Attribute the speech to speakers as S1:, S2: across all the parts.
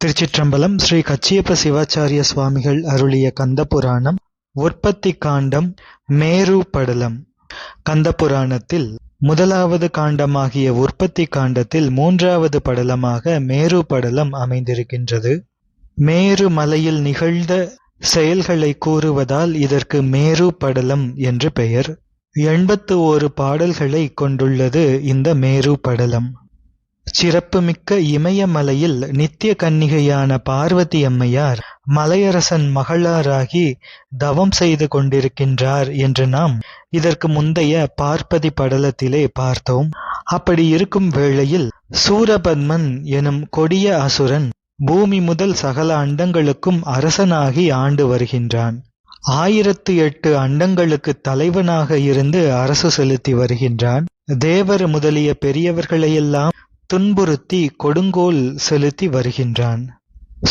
S1: திருச்சிற்றம்பலம் ஸ்ரீ கச்சியப்ப சிவாச்சாரிய சுவாமிகள் அருளிய கந்தபுராணம் உற்பத்தி காண்டம் மேரு படலம் கந்தபுராணத்தில் முதலாவது காண்டமாகிய உற்பத்தி காண்டத்தில் மூன்றாவது படலமாக மேரு படலம் அமைந்திருக்கின்றது. மேரு மலையில் நிகழ்ந்த செயல்களை கூறுவதால் இதற்கு மேரு படலம் என்று பெயர். எண்பத்து ஓரு பாடல்களை கொண்டுள்ளது இந்த மேரு படலம் சிறப்புமிக்க இமயமலையில் நித்திய கன்னிகையான பார்வதி அம்மையார் மலையரசன் மகளாராகி தவம் செய்து கொண்டிருக்கின்றார் என்று நாம் இதற்கு முந்தைய பார்ப்பதி படலத்திலே பார்த்தோம். அப்படி இருக்கும் வேளையில் சூரபத்மன் எனும் கொடிய அசுரன் பூமி முதல் சகல அண்டங்களுக்கும் அரசனாகி ஆண்டு வருகின்றான். ஆயிரத்து எட்டு அண்டங்களுக்கு தலைவனாக இருந்து அரசு செலுத்தி வருகின்றான். தேவர் முதலிய பெரியவர்களையெல்லாம் துன்புறுத்தி கொடுங்கோல் செலுத்தி வருகின்றான்.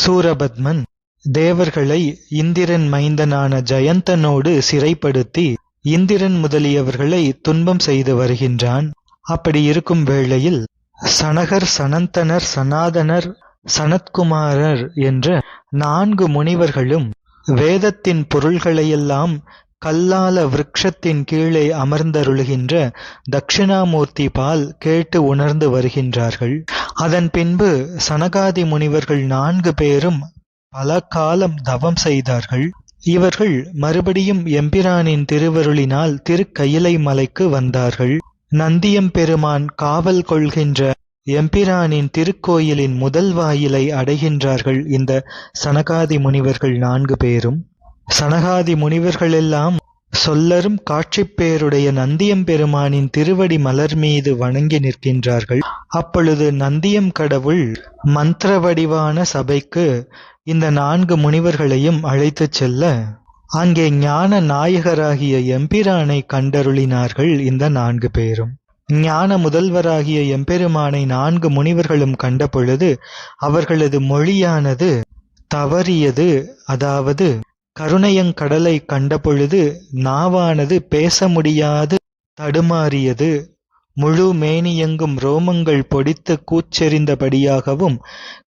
S1: சூரபத்மன் தேவர்களை இந்திரன் மைந்தனான ஜயந்தனோடு சிறைப்படுத்தி இந்திரன் முதலியவர்களை துன்பம் செய்து வருகின்றான். அப்படி இருக்கும் வேளையில் சனகர் சனந்தனர் சனாதனர் சனத்குமாரர் என்ற நான்கு முனிவர்களும் வேதத்தின் பொருள்களையெல்லாம் கல்லால விருட்சத்தின் கீழே அமர்ந்தருளுகின்ற தட்சிணாமூர்த்தி பால் கேட்டு உணர்ந்து வருகின்றார்கள். அதன் பின்பு சனகாதி முனிவர்கள் நான்கு பேரும் பல காலம் தவம் செய்தார்கள். இவர்கள் மறுபடியும் எம்பிரானின் திருவருளினால் திருக்கயிலை மலைக்கு வந்தார்கள். நந்தியம்பெருமான் காவல் கொள்கின்ற எம்பிரானின் திருக்கோயிலின் முதல் வாயிலை அடைகின்றார்கள் இந்த சனகாதி முனிவர்கள் நான்கு பேரும். சனகாதி முனிவர்களெல்லாம் சொல்லரும் காட்சிப்பேருடைய நந்தியம் பெருமானின் திருவடி மலர் மீது வணங்கி நிற்கின்றார்கள். அப்பொழுது நந்தியம் கடவுள் மந்திர வடிவான சபைக்கு இந்த நான்கு முனிவர்களையும் அழைத்துச் செல்ல அங்கே ஞான நாயகராகிய எம்பிரானை கண்டருளினார்கள் இந்த நான்கு பேரும். ஞான முதல்வராகிய எம்பெருமானை நான்கு முனிவர்களும் கண்டபொழுது அவர்களது மொழியானது தவறியது. அதாவது கருணையங்கடலை கண்டபொழுது நாவானது பேச முடியாது தடுமாறியது. முழு மேனியெங்கும் ரோமங்கள் பொடித்து கூச்செறிந்தபடியாகவும்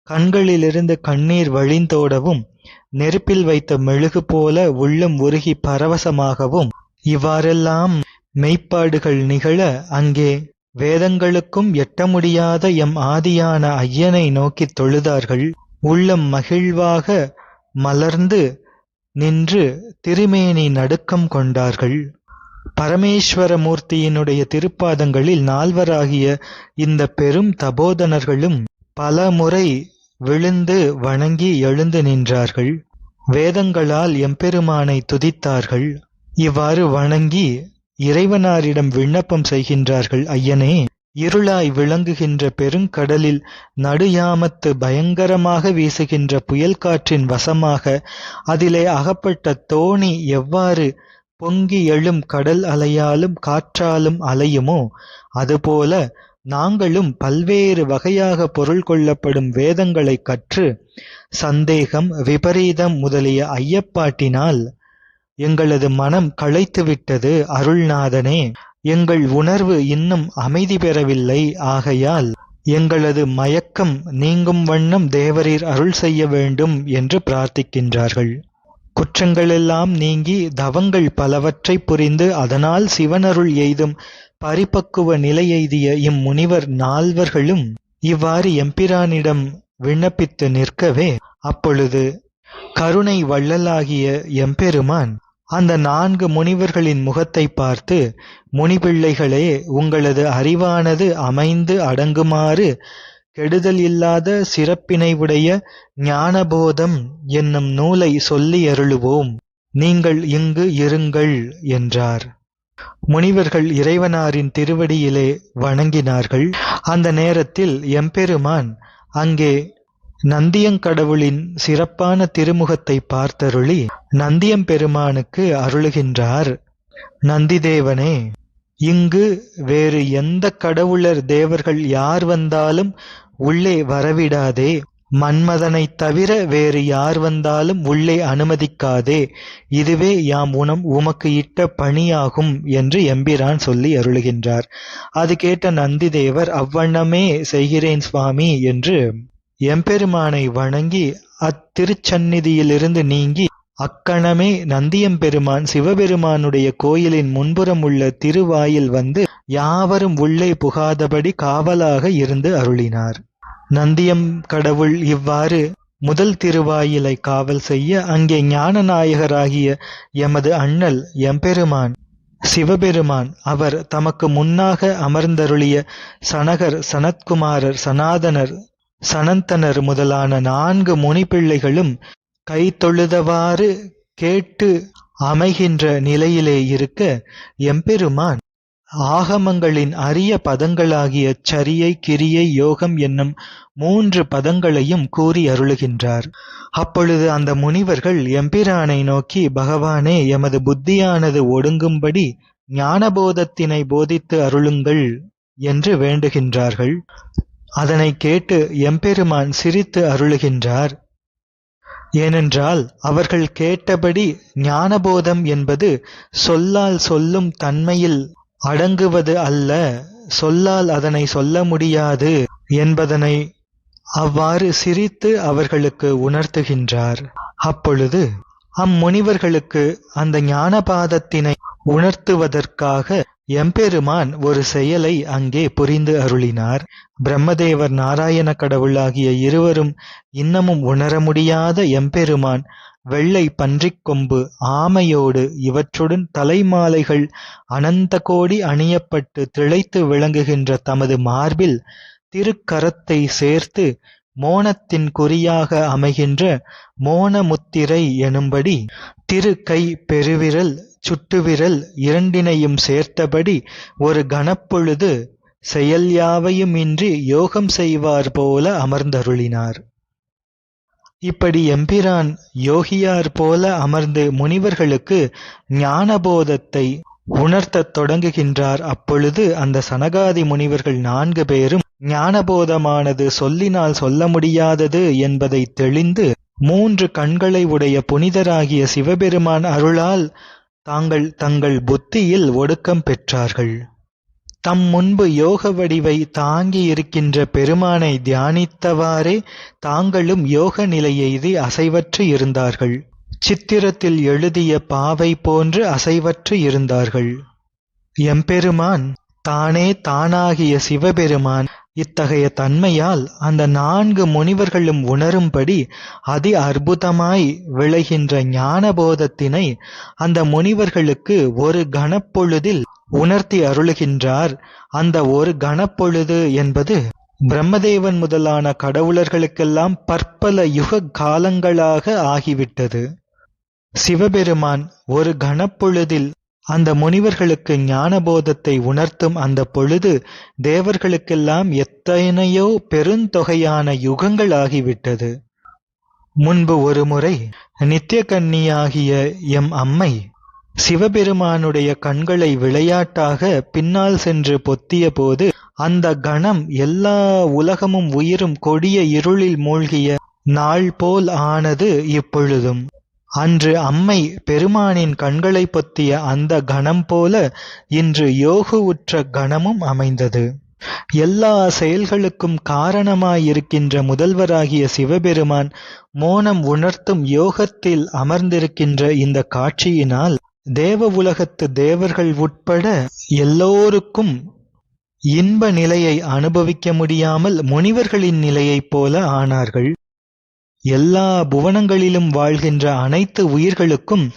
S1: கண்களிலிருந்து கண்ணீர் வழிந்தோடவும் நெருப்பில் வைத்த மெழுகு போல உள்ளம் உருகி பரவசமாகவும் இவ்வாறெல்லாம் மெய்ப்பாடுகள் நிகழ அங்கே வேதங்களுக்கும் எட்ட முடியாத எம் ஆதியான ஐயனை நோக்கித் தொழுதார்கள். உள்ளம் மகிழ்வாக மலர்ந்து நின்று திருமேனி நடுக்கம் கொண்டார்கள். பரமேஸ்வர மூர்த்தியினுடைய திருப்பாதங்களில் நால்வராகிய இந்த பெரும் தபோதனர்களும் பல முறை விழுந்து வணங்கி எழுந்து நின்றார்கள். வேதங்களால் எம்பெருமானை துதித்தார்கள். இவ்வாறு வணங்கி இறைவனாரிடம் விண்ணப்பம் செய்கின்றார்கள். ஐயனே இருளாய் விளங்குகின்ற பெருங்கடலில் நடுயாமத்து பயங்கரமாக வீசுகின்ற புயல் காற்றின் வசமாக அதிலே அகப்பட்ட தோணி எவ்வாறு பொங்கி எழும் கடல் அலையாலும் காற்றாலும் அலையுமோ அதுபோல நாங்களும் பல்வேறு வகையாக பொருள் கொள்ளப்படும் வேதங்களை கற்று சந்தேகம் விபரீதம் முதலிய ஐயப்பாட்டினால் எங்களது மனம் களைத்துவிட்டது அருள்நாதனே. எங்கள் உணர்வு இன்னும் அமைதி பெறவில்லை ஆகையால் எங்களது மயக்கம் நீங்கும் வண்ணம் தேவரீர் அருள் செய்ய வேண்டும் என்று பிரார்த்திக்கின்றார்கள். குற்றங்களெல்லாம் நீங்கி தவங்கள் பலவற்றை புரிந்து அதனால் சிவனருள் எய்தும் பரிபக்குவ நிலை எய்திய இம்முனிவர் நால்வர்களும் இவ்வாறு எம்பிரானிடம் விண்ணப்பித்து நிற்கவே அப்பொழுது கருணை வள்ளலாகிய எம்பெருமான் அந்த நான்கு முனிவர்களின் முகத்தை பார்த்து முனிபிள்ளைகளே உங்களது அறிவானது அமைந்து அடங்குமாறு கெடுதல் இல்லாத சிறப்பினைவுடைய ஞானபோதம் என்னும் நூலை சொல்லி அருளுவோம். நீங்கள் இங்கு இருங்கள் என்றார். முனிவர்கள் இறைவனாரின் திருவடியிலே வணங்கினார்கள். அந்த நேரத்தில் எம்பெருமான் அங்கே நந்தியங்கடவுளின் சிறப்பான திருமுகத்தை பார்த்தருளி நந்தியம் பெருமானுக்கு அருளுகின்றார். நந்திதேவனே இங்கு வேறு எந்த கடவுளர் தேவர்கள் யார் வந்தாலும் உள்ளே வரவிடாதே. மன்மதனைத் தவிர வேறு யார் வந்தாலும் உள்ளே அனுமதிக்காதே. இதுவே யாம் உனம் உமக்கு இட்ட பணியாகும் என்று எம்பிரான் சொல்லி அருளுகின்றார். அது கேட்ட நந்திதேவர் அவ்வண்ணமே செய்கிறேன் சுவாமி என்று எம்பெருமானை வணங்கி அத்திருச்சந்நிதியிலிருந்து நீங்கி அக்கணமே நந்தியம்பெருமான் சிவபெருமானுடைய கோயிலின் முன்புறம் உள்ள திருவாயில் வந்து யாவரும் உள்ளே புகாதபடி காவலாக இருந்து அருளினார். நந்தியம் கடவுள் இவ்வாறு முதல் திருவாயிலை காவல் செய்ய அங்கே ஞானநாயகராகிய எமது அண்ணல் எம்பெருமான் சிவபெருமான் அவர் தமக்கு முன்னாக அமர்ந்தருளிய சனகர் சனத்குமாரர் சனாதனர் சனந்தனர் முதலான நான்கு முனிப்பிள்ளைகளும் கை தொழுதவாறு கேட்டு அமைகின்ற நிலையிலே இருக்க எம்பெருமான் ஆகமங்களின் அரிய பதங்களாகிய சரியை கிரியை யோகம் என்னும் மூன்று பதங்களையும் கூறி அருளுகின்றார். அப்பொழுது அந்த முனிவர்கள் எம்பிரானை நோக்கி பகவானே எமது புத்தியானது ஒடுங்கும்படி ஞானபோதத்தினை போதித்து அருளுங்கள் என்று வேண்டுகின்றார்கள். அதனை கேட்டு எம்பெருமான் சிரித்து அருளுகின்றார். ஏனென்றால் அவர்கள் கேட்டபடி ஞானபோதம் என்பது சொல்லால் சொல்லும் தன்மையில் அடங்குவது அல்ல சொல்லால் அதனை சொல்ல முடியாது என்பதனை அவ்வாறு சிரித்து அவர்களுக்கு உணர்த்துகின்றார். அப்பொழுது அம்முனிவர்களுக்கு அந்த ஞானபாதத்தினை உணர்த்துவதற்காக எம்பெருமான் ஒரு செயலை அங்கே புரிந்து அருளினார். பிரம்மதேவர் நாராயண கடவுளாகிய இருவரும் இன்னமும் உணர முடியாத எம்பெருமான் வெள்ளை பன்றிக் கொம்பு ஆமையோடு இவற்றுடன் தலைமாலைகள் அனந்த கோடி அணியப்பட்டு திளைத்து விளங்குகின்ற தமது மார்பில் திருக்கரத்தை சேர்த்து மோனத்தின் குறியாக அமைகின்ற மோனமுத்திரை எனும்படி திரு கை பெருவிரல் சுட்டுவிரல் இரண்டினையும் சேர்த்தபடி ஒரு கணப்பொழுது செயல் யாவையுமின்றி யோகம் செய்வார் போல அமர்ந்தருளினார். இப்படி எம்பிரான் யோகியார் போல அமர்ந்து முனிவர்களுக்கு ஞானபோதத்தை உணர்த்தத் தொடங்குகின்றார். அப்பொழுது அந்த சனகாதி முனிவர்கள் நான்கு பேரும் ஞானபோதமானது சொல்லினால் சொல்ல முடியாதது என்பதை தெளிந்து மூன்று கண்களை உடைய புனிதராகிய சிவபெருமான் அருளால் தாங்கள் தங்கள் புத்தியில் ஒடுக்கம் பெற்றார்கள். தம் முன்பு யோக வடிவை தாங்கி இருக்கின்ற பெருமானை தியானித்தவாறே தாங்களும் யோக நிலையெய்தி அசைவற்று இருந்தார்கள். சித்திரத்தில் எழுதிய பாவை போன்று அசைவற்று இருந்தார்கள். எம்பெருமான் தானே தானாகிய சிவபெருமான் இத்தகைய தன்மையால் அந்த நான்கு முனிவர்களும் உணரும்படி அதி அற்புதமாய் விளைகின்ற ஞானபோதத்தினை அந்த முனிவர்களுக்கு ஒரு கணப்பொழுதில் உணர்த்தி அருளுகின்றார். அந்த ஒரு கணப்பொழுது என்பது பிரம்மதேவன் முதலான கடவுளர்களுக்கெல்லாம் பற்பல யுக காலங்களாக ஆகிவிட்டது. சிவபெருமான் ஒரு கணப்பொழுதில் அந்த முனிவர்களுக்கு ஞானபோதத்தை உணர்த்தும் அந்த பொழுது தேவர்களுக்கெல்லாம் எத்தனையோ பெருந்தொகையான யுகங்கள் ஆகிவிட்டது. முன்பு ஒருமுறை நித்திய கன்னியாகிய எம் அம்மை சிவபெருமானுடைய கண்களை விளையாட்டாக பின்னால் சென்று பொத்திய போது அந்த கணம் எல்லா உலகமும் உயிரும் கொடிய இருளில் மூழ்கிய நாள் போல் ஆனது இப்பொழுதும். அன்று அம்மை பெருமானின் கண்களை பொத்திய அந்த கணம் போல இன்று யோகு உற்ற கணமும் அமைந்தது. எல்லா செயல்களுக்கும் காரணமாயிருக்கின்ற முதல்வராகிய சிவபெருமான் மோனம் உணர்த்தும் யோகத்தில் அமர்ந்திருக்கின்ற இந்த காட்சியினால் தேவ உலகத்து தேவர்கள் உட்பட எல்லோருக்கும் இன்ப நிலையை அனுபவிக்க முடியாமல் முனிவர்களின் நிலையைப் போல ஆனார்கள். எல்லா புவனங்களிலும் வாழ்கின்ற அனைத்து உயிர்களுக்கும்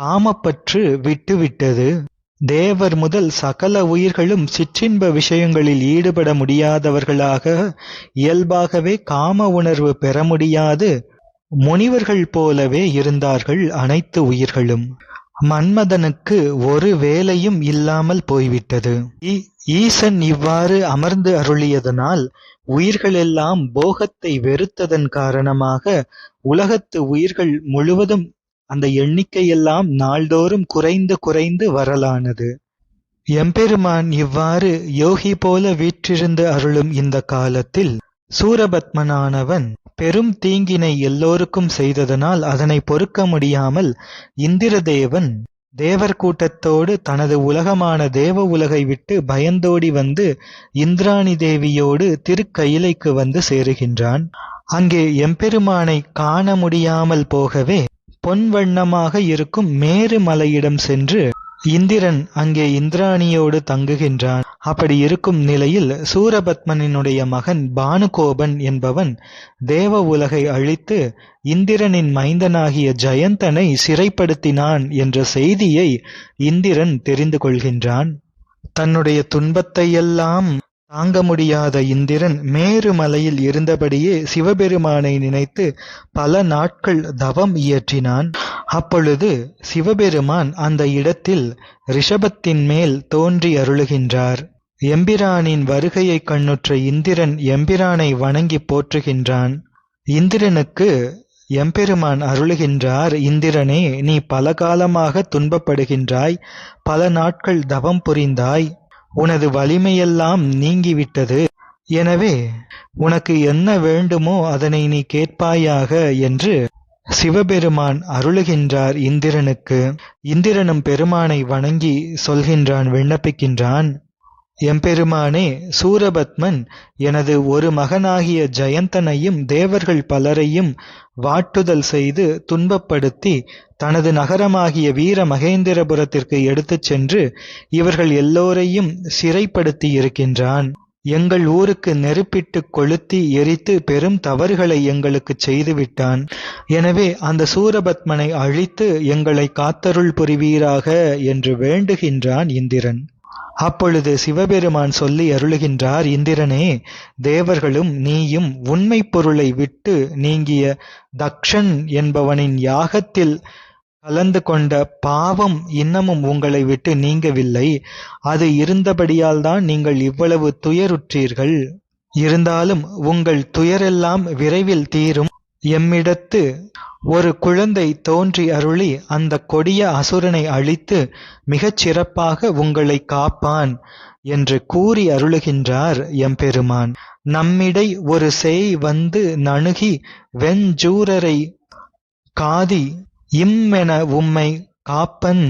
S1: காமப்பற்று விட்டுவிட்டது. தேவர் முதல் சகல உயிர்களும் சிற்றின்ப விஷயங்களில் ஈடுபட முடியாதவர்களாக இயல்பாகவே காம உணர்வு பெற முடியாது. முனிவர்கள் போலவே இருந்தார்கள் அனைத்து உயிர்களும். மன்மதனுக்கு ஒரு வேலையும் இல்லாமல் போய்விட்டது. ஈசன் இவ்வாறு அமர்ந்து அருளியதனால் உயிர்களெல்லாம் போகத்தை வெறுத்ததன் காரணமாக உலகத்து உயிர்கள் முழுவதும் அந்த எண்ணிக்கையெல்லாம் நாள்தோறும் குறைந்து குறைந்து வரலானது. எம்பெருமான் இவ்வாறு யோகி போல வீற்றிருந்து அருளும் இந்த காலத்தில் சூரபத்மனானவன் பெரும் தீங்கினை எல்லோருக்கும் செய்ததனால் அதனை பொறுக்க முடியாமல் இந்திரதேவன் தேவர் கூட்டத்தோடு தனது உலகமான தேவ உலகை விட்டு பயந்தோடி வந்து இந்திராணி தேவியோடு திருக்கயிலைக்கு வந்து சேருகின்றான். அங்கே எம்பெருமானை காண முடியாமல் போகவே பொன் வண்ணமாக இருக்கும் மேரு மலையிடம் சென்று இந்திரன் அங்கே இந்திராணியோடு தங்குகின்றான். அப்படி இருக்கும் நிலையில் சூரபத்மனினுடைய மகன் பானுகோபன் என்பவன் தேவ உலகை அழித்து இந்திரனின் மைந்தனாகிய ஜெயந்தனை சிறைப்படுத்தினான் என்ற செய்தியை இந்திரன் தெரிந்து கொள்கின்றான். தன்னுடைய துன்பத்தையெல்லாம் தாங்க முடியாத இந்திரன் மேருமலையில் இருந்தபடியே சிவபெருமானை நினைத்து பல நாட்கள் தவம் இயற்றினான். அப்பொழுது சிவபெருமான் அந்த இடத்தில் ரிஷபத்தின் மேல் தோன்றி அருளுகின்றார். எம்பிரானின் வருகையைக் கண்ணுற்ற இந்திரன் எம்பிரானை வணங்கி போற்றுகின்றான். இந்திரனுக்கு எம்பெருமான் அருளுகின்றார் இந்திரனே நீ பல காலமாக துன்பப்படுகின்றாய் பல நாட்கள் தவம் புரிந்தாய் உனது வலிமையெல்லாம் நீங்கிவிட்டது. எனவே உனக்கு என்ன வேண்டுமோ அதனை நீ கேட்பாயாக என்று சிவபெருமான் அருளுகின்றார் இந்திரனுக்கு. இந்திரனும் பெருமானை வணங்கி சொல்கின்றான் விண்ணப்பிக்கின்றான். எம்பெருமானே சூரபத்மன் எனது ஒரு மகனாகிய ஜெயந்தனையும் தேவர்கள் பலரையும் வாட்டுதல் செய்து துன்பப்படுத்தி தனது நகரமாகிய வீர மகேந்திரபுரத்திற்கு எடுத்துச் சென்று இவர்கள் எல்லோரையும் சிறைப்படுத்தி இருக்கின்றான் எங்கள் ஊருக்கு நெருப்பிட்டு கொளுத்தி எரித்து பெரும் தவறுகளை எங்களுக்கு செய்துவிட்டான். எனவே அந்த சூரபத்மனை அழித்து எங்களை காத்தருள் புரிவீராக என்று வேண்டுகின்றான் இந்திரன். அப்பொழுது சிவபெருமான் சொல்லி அருளுகின்றார் இந்திரனே தேவர்களும் நீயும் உண்மை பொருளை விட்டு நீங்கிய தக்ஷன் என்பவனின் யாகத்தில் கலந்து கொண்ட பாவம் இன்னமும் உங்களை விட்டு நீங்கவில்லை. அது இருந்தபடியால் தான் நீங்கள் இவ்வளவு துயருற்றீர்கள். இருந்தாலும் உங்கள் துயரெல்லாம் விரைவில் தீரும். எம்மிடத்து ஒரு குழந்தை தோன்றி அருளி அந்த கொடிய அசுரனை அழித்து மிகச் சிறப்பாக உங்களை காப்பான் என்று கூறி அருளுகின்றார் எம்பெருமான். நம்மிடை ஒரு சேய் வந்து நணுகி வெஞ்சூரரை காதி இம்மென உம்மை காப்பன்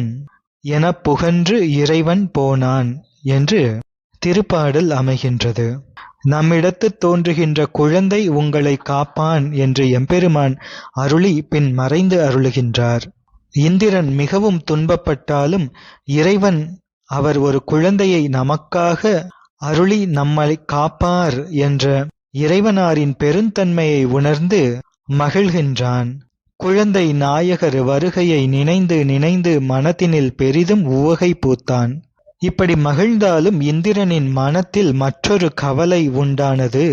S1: எனப் புகன்று இறைவன் போனான் என்று திருப்பாடல் அமைகின்றது. நம்மிடத்து தோன்றுகின்ற குழந்தை உங்களை காப்பான் என்று எம்பெருமான் அருளி பின் மறைந்து அருளுகின்றார். இந்திரன் மிகவும் துன்பப்பட்டாலும் இறைவன் அவர் ஒரு குழந்தையை நமக்காக அருளி நம்மை காப்பார் என்ற இறைவனாரின் பெருந்தன்மையை உணர்ந்து மகிழ்கின்றான். குழந்தை நாயகர் வருகையை நினைந்து நினைந்து மனத்தினில் பெரிதும் உவகை பூத்தான். இப்படி மகிழ்ந்தாலும் இந்திரனின் மனத்தில் மற்றொரு கவலை உண்டானது.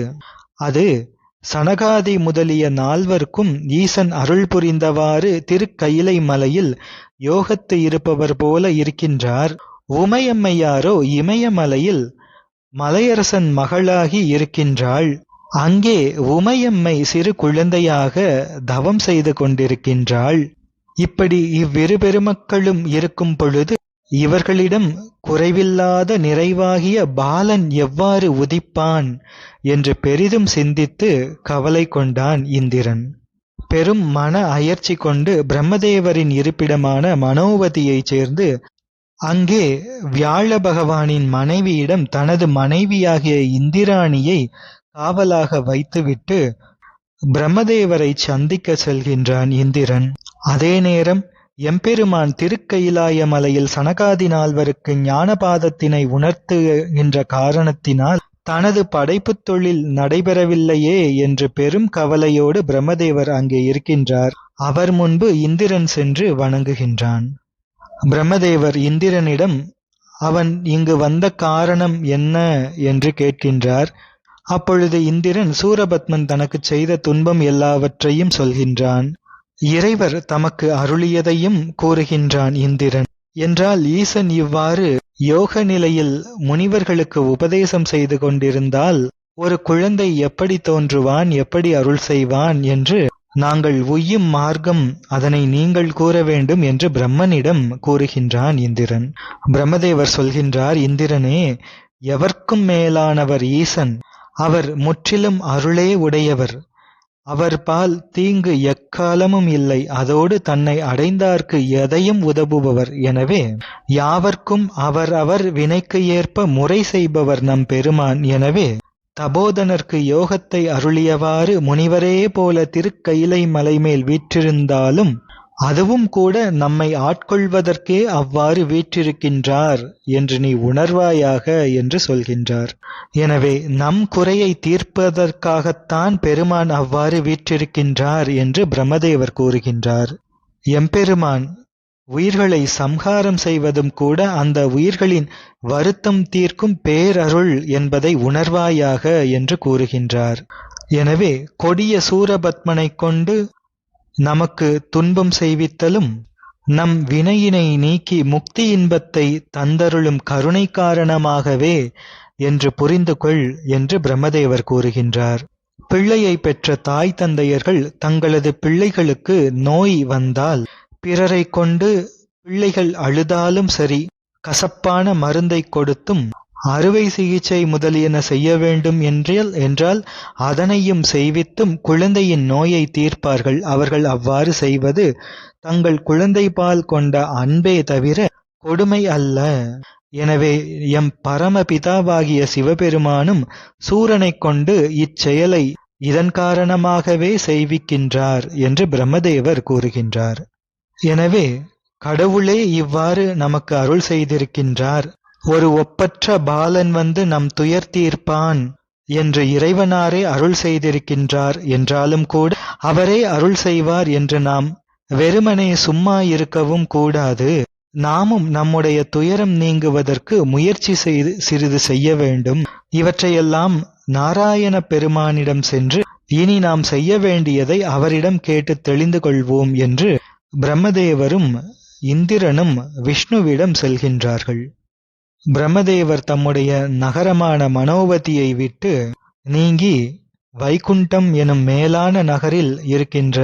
S1: அது சனகாதி முதலிய நால்வர்க்கும் ஈசன் அருள் புரிந்தவாறு திருக்கயிலை மலையில் யோகத்து இருப்பவர் போல இருக்கின்றார். உமையம்மையாரோ இமயமலையில் மலையரசன் மகளாகி இருக்கின்றாள். அங்கே உமையம்மை சிறு குழந்தையாக தவம் செய்து கொண்டிருக்கின்றாள். இப்படி இவ்விரு பெருமக்களும் இருக்கும் பொழுது இவர்களிடம் குறைவில்லாத நிறைவாகிய பாலன் எவ்வாறு உதிப்பான் என்று பெரிதும் சிந்தித்து கவலை கொண்டான் இந்திரன். பெரும் மன அயற்சி கொண்டு பிரம்மதேவரின் இருப்பிடமான மனோவதியைச் சேர்ந்து அங்கே வியாழ பகவானின் மனைவியிடம் தனது மனைவியாகிய இந்திராணியை காவலாக வைத்துவிட்டு பிரம்மதேவரை சந்திக்க செல்கின்றான் இந்திரன். அதே நேரம் எம்பெருமான் திருக்கயிலாய மலையில் சனகாதி நால்வருக்கு ஞானபாதத்தினை உணர்த்துகின்ற காரணத்தினால் தனது படைப்புத் தொழில் நடைபெறவில்லையே என்று பெரும் கவலையோடு பிரம்மதேவர் அங்கே இருக்கின்றார். அவர் முன்பு இந்திரன் சென்று வணங்குகின்றான். பிரம்மதேவர் இந்திரனிடம் அவன் இங்கு வந்த காரணம் என்ன என்று கேட்கின்றார். அப்பொழுது இந்திரன் சூரபத்மன் தனக்கு செய்த துன்பம் எல்லாவற்றையும் சொல்கின்றான். இறைவர் தமக்கு அருளியதையும் கூறுகின்றான் இந்திரன். என்றால் ஈசன் இவ்வாறு யோக நிலையில் முனிவர்களுக்கு உபதேசம் செய்து கொண்டிருந்தால் ஒரு குழந்தை எப்படி தோன்றுவான் எப்படி அருள் செய்வான் என்று நாங்கள் உய்யும் மார்க்கம் அதனை நீங்கள் கூற வேண்டும் என்று பிரம்மனிடம் கூறுகின்றான் இந்திரன். பிரம்மதேவர் சொல்கின்றார் இந்திரனே எவர்க்கும் மேலானவர் ஈசன். அவர் முற்றிலும் அருளே உடையவர். அவர்பால் தீங்கு எக்காலமும் இல்லை அதோடு தன்னை அடைந்தார்க்கு எதையும் உதவுபவர். எனவே யாவர்க்கும் அவர் அவர் வினைக்கு ஏற்ப முறை செய்பவர் நம் பெருமான். எனவே தபோதனர்க்கு யோகத்தை அருளியவாறு முனிவரே போல திருக்கயிலை மலைமேல் வீற்றிருந்தாலும் அதுவும் கூட நம்மை ஆட்கொள்வதற்கே அவ்வாறு வீற்றிருக்கின்றார் என்று நீ உணர்வாயாக என்று சொல்கின்றார். எனவே நம் குறையை தீர்ப்பதற்காகத்தான் பெருமான் அவ்வாறு வீற்றிருக்கின்றார் என்று பிரம்மதேவர் கூறுகின்றார். எம்பெருமான் உயிர்களை சம்ஹாரம் செய்வதும் கூட அந்த உயிர்களின் வருத்தம் தீர்க்கும் பேரருள் என்பதை உணர்வாயாக என்று கூறுகின்றார். எனவே கொடிய சூரபத்மனை கொண்டு நமக்கு துன்பம் செய்வித்தலும் நம் வினையினை நீக்கி முக்தி இன்பத்தை தந்தருளும் கருணை காரணமாகவே என்று புரிந்து கொள் என்று பிரம்மதேவர் கூறுகின்றார். பிள்ளையை பெற்ற தாய் தந்தையர்கள் தங்களது பிள்ளைகளுக்கு நோய் வந்தால் பிறரை கொண்டு பிள்ளைகள் அழுதாலும் சரி கசப்பான மருந்தை கொடுத்தும் அறுவை சிகிச்சை முதலியன செய்ய வேண்டும் என்றால் என்றால் அதனையும் செய்வித்தும் குழந்தையின் நோயை தீர்ப்பார்கள். அவர்கள் அவ்வாறு செய்வது தங்கள் குழந்தை பால் கொண்ட அன்பே தவிர கொடுமை அல்ல. எனவே எம் பரமபிதாவாகிய சிவபெருமானும் சூரனைக் கொண்டு இச்செயலை இதன் காரணமாகவே செய்விக்கின்றார் என்று பிரம்மதேவர் கூறுகின்றார். எனவே கடவுளே இவ்வாறு நமக்கு அருள் செய்திருக்கின்றார். ஒரு ஒப்பற்ற பாலன் வந்து நம் துயர் தீர்ப்பான் என்று இறைவனாரே அருள் செய்திருக்கின்றார் என்றாலும் கூட அவரே அருள் செய்வார் என்று நாம் வெறுமனே சும்மா இருக்கவும் கூடாது. நாமும் நம்முடைய துயரம் நீங்குவதற்கு முயற்சி செய்து சிறிது செய்ய வேண்டும். இவற்றையெல்லாம் நாராயண பெருமானிடம் சென்று இனி நாம் செய்ய வேண்டியதை அவரிடம் கேட்டு தெளிந்து கொள்வோம் என்று பிரம்மதேவரும் இந்திரனும் விஷ்ணுவிடம் செல்கின்றார்கள். பிரம்மதேவர் தம்முடைய நகரமான மனோவதியை விட்டு நீங்கி வைகுண்டம் எனும் மேலான நகரில் இருக்கின்ற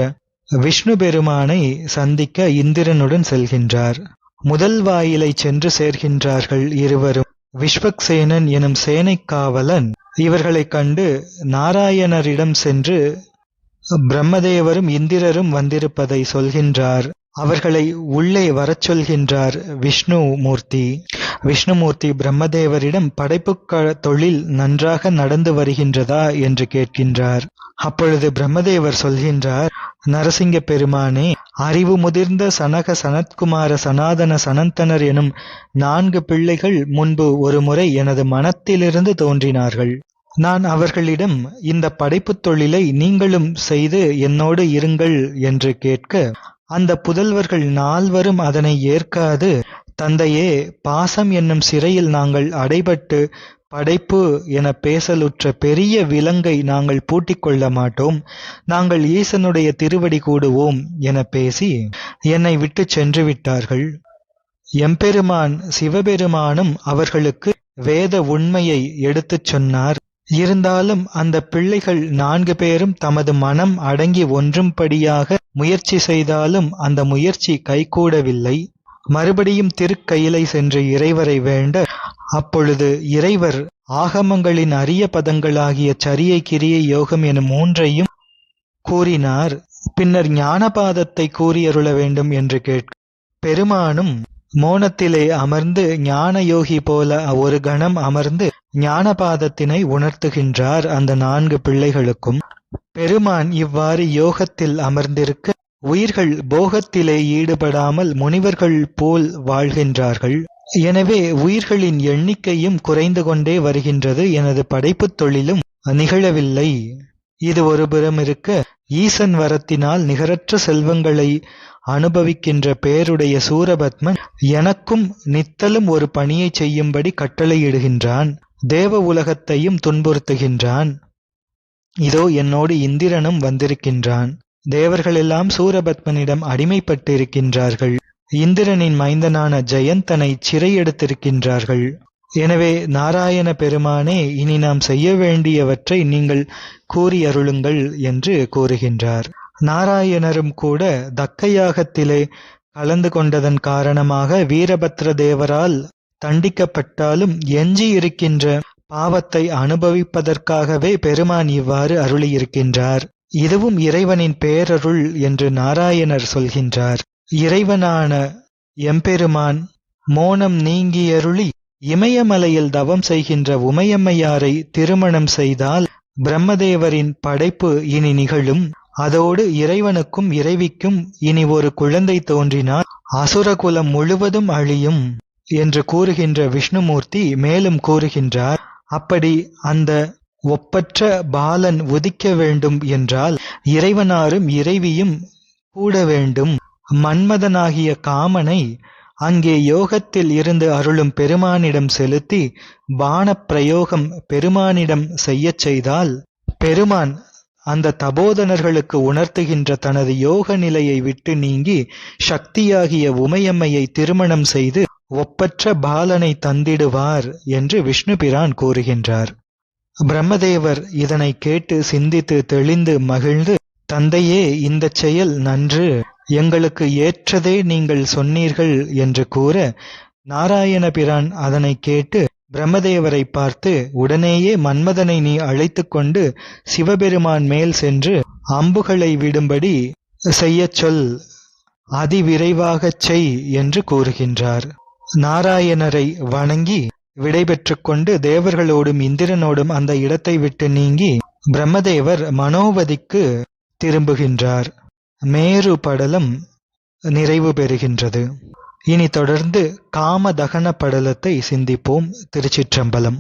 S1: விஷ்ணு பெருமானை சந்திக்க இந்திரனுடன் செல்கின்றார். முதல் வாயிலை சென்று சேர்கின்றார்கள் இருவரும். விஸ்வக்சேனன் எனும் சேனைக்காவலன் இவர்களைக் கண்டு நாராயணரிடம் சென்று பிரம்மதேவரும் இந்திரரும் வந்திருப்பதை சொல்கின்றார். அவர்களை உள்ளே வரச் சொல்கின்றார் விஷ்ணுமூர்த்தி. விஷ்ணுமூர்த்தி பிரம்மதேவரிடம் படைப்பு தொழில் நன்றாக நடந்து வருகின்றதா என்று கேட்கின்றார். அப்பொழுது பிரம்மதேவர் சொல்கின்றார் நரசிங்க பெருமானே அறிவு முதிர்ந்த சனக சனத்குமார சனாதன சனந்தனர் எனும் நான்கு பிள்ளைகள் முன்பு ஒரு முறை எனது மனத்திலிருந்து தோன்றினார்கள். நான் அவர்களிடம் இந்த படைப்புத் தொழிலை நீங்களும் செய்து என்னோடு இருங்கள் என்று கேட்க அந்த புதல்வர்கள் நால்வரும் அதனை ஏற்காது. தந்தையே பாசம் என்னும் சிறையில் நாங்கள் அடைபட்டு படைப்பு என பேசலுற்ற பெரிய விலங்கை நாங்கள் பூட்டிக் கொள்ள மாட்டோம். நாங்கள் ஈசனுடைய திருவடி கூடுவோம் என பேசி என்னை விட்டு சென்று விட்டார்கள். எம்பெருமான் சிவபெருமானும் அவர்களுக்கு வேத உண்மையை எடுத்துச் சொன்னார். இருந்தாலும் அந்த பிள்ளைகள் நான்கு பேரும் தமது மனம் அடங்கி ஒன்றும்படியாக முயற்சி செய்தாலும் அந்த முயற்சி கைகூடவில்லை. மறுபடியும் திருக்கையிலை சென்று இறைவரை வேண்ட அப்பொழுது இறைவர் ஆகமங்களின் அரிய பதங்களாகிய சரியை கிரியை யோகம் எனும் மூன்றையும் கூறினார். பின்னர் ஞானபாதத்தை கூறியருள வேண்டும் என்று கேட்க பெருமானும் மோனத்திலே அமர்ந்து ஞான யோகி போல ஒரு கணம் அமர்ந்து ஞானபாதத்தினை உணர்த்துகின்றார் அந்த நான்கு பிள்ளைகளுக்கும். பெருமான் இவ்வாறு யோகத்தில் அமர்ந்திருக்க உயிர்கள் போகத்திலே ஈடுபடாமல் முனிவர்கள் போல் வாழ்கின்றார்கள். எனவே உயிர்களின் எண்ணிக்கையும் குறைந்து கொண்டே வருகின்றது எனது படைப்புத் தொழிலும் நிகழவில்லை. இது ஒருபுறம் இருக்க ஈசன் வரத்தினால் நிகரற்ற செல்வங்களை அனுபவிக்கின்ற பேருடைய சூரபத்மன் எனக்கும் நித்தலும் ஒரு பணியை செய்யும்படி கட்டளையிடுகின்றான். தேவ உலகத்தையும் துன்புறுத்துகின்றான். இதோ என்னோடு இந்திரனும் வந்திருக்கின்றான். தேவர்களெல்லாம் சூரபத்மனிடம் அடிமைப்பட்டிருக்கின்றார்கள். இந்திரனின் மைந்தனான ஜெயந்தனை சிறையெடுத்திருக்கின்றார்கள். எனவே நாராயண பெருமானே இனி நாம் செய்ய வேண்டியவற்றை நீங்கள் கூறியருளுங்கள் என்று கூறுகின்றார். நாராயணரும் கூட தக்கையாகத்திலே கலந்து கொண்டதன் காரணமாக வீரபத்ர தேவரால் தண்டிக்கப்பட்டாலும் எஞ்சி இருக்கின்ற பாவத்தை அனுபவிப்பதற்காகவே பெருமான் இவ்வாறு அருளியிருக்கின்றார். இதுவும் இறைவனின் பேரருள் என்று நாராயணர் சொல்கின்றார். இறைவனான எம்பெருமான் மோனம் நீங்கியருளி இமயமலையில் தவம் செய்கின்ற உமையம்மையாரை திருமணம் செய்தால் பிரம்மதேவரின் படைப்பு இனி நிகழும். அதோடு இறைவனுக்கும் இறைவிக்கும் இனி ஒரு குழந்தை தோன்றினால் அசுரகுலம் முழுவதும் அழியும் என்று கூறுகின்ற விஷ்ணுமூர்த்தி மேலும் கூறுகின்றார். அப்படி அந்த ஒப்பற்ற பாலன் உதிக்க வேண்டும் என்றால் இறைவனாரும் இறைவியும் கூட வேண்டும். மன்மதனாகிய காமனை அங்கே யோகத்தில் இருந்து அருளும் பெருமானிடம் செலுத்தி பானப் பிரயோகம் பெருமானிடம் செய்யச் செய்தால் பெருமான் அந்த தபோதனர்களுக்கு உணர்த்துகின்ற தனது யோக நிலையை விட்டு நீங்கி சக்தியாகிய உமையம்மையை திருமணம் செய்து ஒப்பற்ற பாலனை தந்திடுவார் என்று விஷ்ணு பிரான் கூறுகின்றார். பிரம்மதேவர் இதனை கேட்டு சிந்தித்து தெளிந்து மகிழ்ந்து தந்தையே இந்த செயல் நன்று. எங்களுக்கு ஏற்றதே நீங்கள் சொன்னீர்கள் என்று கூற நாராயண பிரான் அதனை கேட்டு பிரம்மதேவரை பார்த்து உடனேயே மன்மதனை நீ அழைத்து கொண்டு சிவபெருமான் மேல் சென்று அம்புகளை விடும்படி செய்யச் சொல். அதிவிரைவாகச் செய் என்று கூறுகின்றார். நாராயணரை வணங்கி விடைபெற்று கொண்டு தேவர்களோடும் இந்திரனோடும் அந்த இடத்தை விட்டு நீங்கி பிரம்மதேவர் மனோவதிக்கு திரும்புகின்றார். மேரு படலம் நிறைவு பெறுகின்றது. இனி தொடர்ந்து காமதகன படலத்தை சிந்திப்போம் திருச்சிற்றம்பலம்.